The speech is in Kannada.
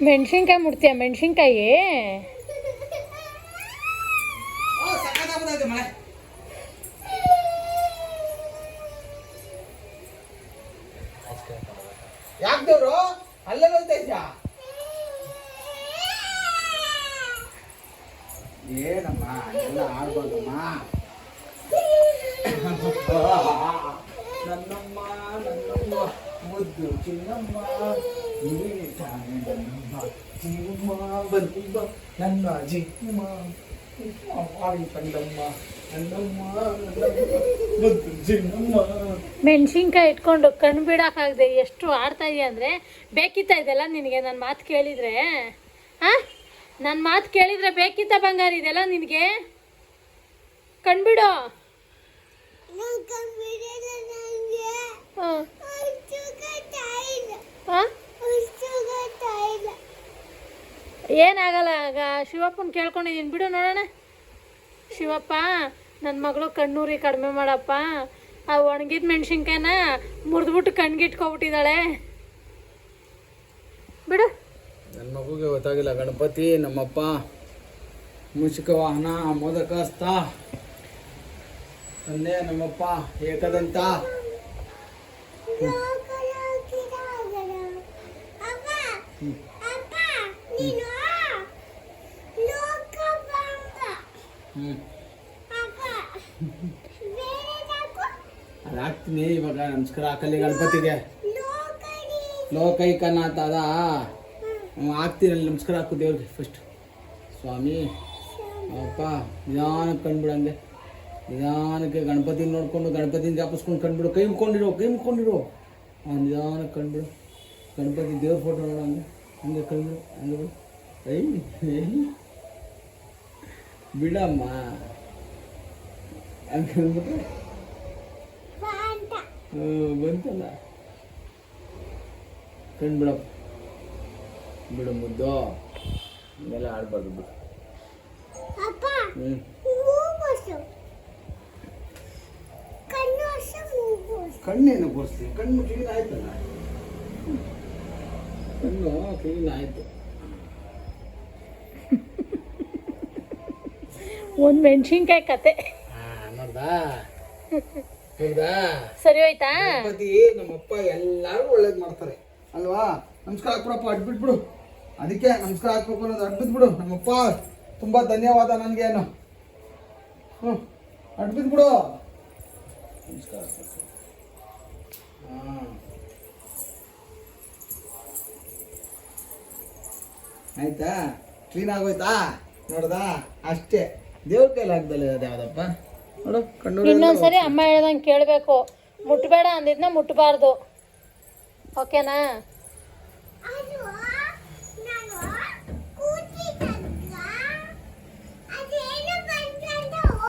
ಮೆಣಸಿನ್ಕಾಯಿ ಮುಡ್ತೀಯ ಮೆಣಸಿನ್ಕಾಯಿ? ಏನಮ್ಮ ಎಲ್ಲ ಆಡ್ಬಾರ್ದಮ್ಮ ನನ್ನಮ್ಮ ನನ್ನಮ್ಮ, ಮುದ್ದು ಚಿನ್ನಮ್ಮ, ನೀನೇ ತಾನೆ ನನ್ನಮ್ಮ. ಜೀವಮ್ಮ ಬಂದಿಮ್ಮ ನನ್ನ ಜಿಮ್ಮ ಮಾಡಿ ಕಂಡಮ್ಮ ನನ್ನಮ್ಮ ಮುದ್ದು ಚಿನ್ನಮ್ಮ. ಮೆಣಸಿನ್ಕಾಯಿ ಇಟ್ಕೊಂಡು ಕಣ್ಣು ಬಿಡೋಕ್ಕಾಗದೆ ಎಷ್ಟು ಆಡ್ತಾ ಇದೆಯಾ ಅಂದರೆ ಬೇಕಿತ್ತ ಇದೆಲ್ಲ ನಿನಗೆ? ನನ್ನ ಮಾತು ಕೇಳಿದರೆ ಹಾಂ ನನ್ನ ಮಾತು ಕೇಳಿದರೆ ಬೇಕಿತ್ತ ಬಂಗಾರ ಇದೆಲ್ಲ ನಿನಗೆ? ಕಣ್ಬಿಡು ಹಾಂ ಹಾಂ ಏನಾಗಲ್ಲ, ಆಗ ಶಿವಪ್ಪನ ಕೇಳ್ಕೊಂಡಿದ್ದೀನಿ ಬಿಡು ನೋಡೋಣ. ಶಿವಪ್ಪ ನನ್ನ ಮಗಳು ಕಣ್ಣೂರಿ ಕಡಿಮೆ ಮಾಡಪ್ಪ. ಆ ಒಣಗಿದ ಮೆಣ್ಸಿನ್ಕಾಯನ್ನ ಮುರಿದ್ಬಿಟ್ಟು ಕಣ್ಗಿಟ್ಕೊಬಿಟ್ಟಿದ್ದಾಳೆ. ಬಿಡು. ನನ್ನ ಮಗುಗೆ ಗೊತ್ತಾಗಿಲ್ಲ, ಗಣಪತಿ, ನಮ್ಮಪ್ಪ. ಮುಷಿಕ ವಾಹನ ತಂದೆ, ನಮ್ಮಪ್ಪ, ಏಕದಂತ. ಅದು ಹಾಕ್ತೀನಿ, ಇವಾಗ ನಮಸ್ಕಾರ ಹಾಕಲ್ಲಿ ಗಣಪತಿಗೆ. ಲೋಕೈಕನಾಥ ಅದ. ಹಾಕ್ತೀರಲ್ಲಿ ನಮಸ್ಕಾರ ಹಾಕು ದೇವ್ರಿಗೆ ಫಸ್ಟ್ ಸ್ವಾಮಿ, ಅಪ್ಪ, ನಿಧಾನಕ್ಕೆ ಕಂಡುಬಿಡಂಗೆ ನಿಧಾನಕ್ಕೆ ಗಣಪತಿ ನೋಡ್ಕೊಂಡು ಗಣಪತಿನ ಜಾಪಿಸ್ಕೊಂಡು ಕಂಡುಬಿಡು ಕೈ ಮುಕೊಂಡಿರೋ ಕೈ ಮುಕೊಂಡಿರೋ ನಿಧಾನಕ್ಕೆ ಕಂಡುಬಿಡು ಗಣಪತಿ ದೇವ್ರ ಫೋಟೋ ನೋಡೋ ಹಂಗೆ. ಹಂಗೆ ಕಂಡುಬಿಡು ಹಂಗೆ ಬಿಡು. ಐ ಐ. ಬಿಡಮ್ಮ ಹಂಗೆ ಅಂದ್ಬಿಟ್ರೆ ಹ್ಞೂ ಬಂತಲ್ಲ ಕಂಡ್ಬಿಡಪ್ಪ ಬಿಡು ಮುದ್ದು ಹಿಂಗೆಲ್ಲ ಆಡ್ಬಾರ್ದು ಬಿಡು ಹ್ಞೂ ಕಣ್ಣೇನು ಕೊಡಿಸ್ತೀನಿ ಕಣ್ಣು ಕ್ಲೀನ್ ಆಯ್ತಲ್ಲ ಕಣ್ಣು ಕ್ಲೀನ್ ಆಯ್ತು ಒಂದು ಮೆಣಸಿನ್ಕಾಯಿ ಕತೆ. ಹಾ ನೋಡ್ದಾ? ನೋಡ್ದಾ? ಸರಿ ಹೋಯ್ತಾ? ಗಣಪತಿ ನಮ್ಮಪ್ಪ ಎಲ್ಲಾರು ಒಳ್ಳೇದು ಮಾಡ್ತಾರೆ. ಅಲ್ವಾ? ನಮಸ್ಕಾರ ಹಾಕ್ಬಿಡಪ್ಪ ಅಡ್ಬಿಟ್ಬಿಡು. ಅದಕ್ಕೆ ನಮಸ್ಕಾರ ಹಾಕ್ಬೇಕು ಅನ್ನೋದು ಅಡ್ಬಿದ್ಬಿಡು ನಮ್ಮಪ್ಪ ತುಂಬಾ ಧನ್ಯವಾದ ನನಗೇನು ಹ್ಞೂ ಅಡ್ಬಿದ್ಬಿಡು ನಮಸ್ಕಾರ. ಆಯ್ತಾ? ಕ್ಲೀನ್ ಆಗೋಯ್ತಾ? ನೋಡ್ದಾ? ಅಷ್ಟೇ. ದೇವ್ರ ಕೈಲಿ ಆಗ್ದಲ್ಲ ಯಾವ್ದಪ್ಪ? ನೋಡು ಕಣ್ಣು ಇನ್ನೊಂದ್ಸರಿ ಅಮ್ಮ ಹೇಳ್ದಂಗೆ ಕೇಳಬೇಕು. ಮುಟ್ಬೇಡ ಅಂದಿದ್ನ ಮುಟ್ಬಾರ್ದು. ಓಕೆನಾ